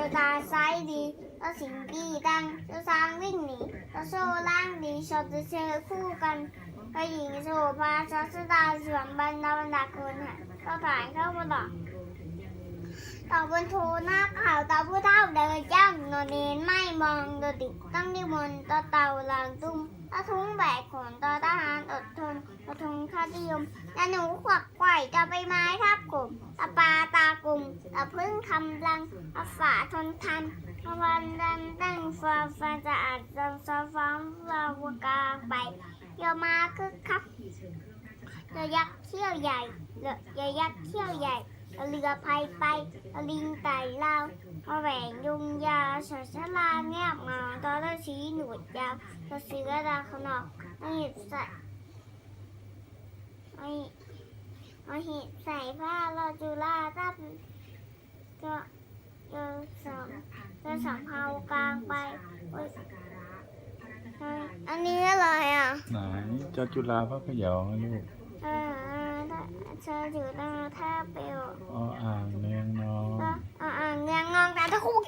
จะตาซ้ายดีแล้วสิ่งดีดังจะสร้างวิ่งหนีจะโซล่างดีชอบจะเจอคู่กันก็หญิงโซ่าชอบสตาร์สวมบรรดาบรรดาคนหะก็ถ่ายเข้ามาหลอกต่อบนโทหน้าข่าวตาผู้เท่าเดินย่ำนอนเนนไม่มองโดดติดตั้งนิมนต์ต่อเต่าหลังตุ้มตาทุ้งแบกขนต่อทหารอดทนกระทงข้านิยมและหนูขวักไข่จะไปไม้ทับกบมตาปลาตากลุ่ม ตาพึ่งคำลังตาฝาทนทันพวันดันตั้งฟ้าฟ้าจะอาจจังซอฟ้องฟ้าวกาไปเยามาคึกคักเรือยักษ์เขี้ยวใหญ่เรือยักษ์เขี้ยวใหญ่เรือพายไปลิงไต่ลาวมาแหวงยุงยาวฉชลาเงียบเงาตอนชี้หนวดยาวกระสือกระดาขนอกไม่เห็นใส่ไม่ไม่เห็นใส่ผ้าเราจุฬาตับ จะสำเภากลางไปอันนี้อะไรอะ ไหนเจ้าจุฬาพระพยองลูกเออเจออยู่หน้ท่าเปลวอ๋ออ่างเนืยงนองอ่างเนืยงนองแต่ถ้าคู่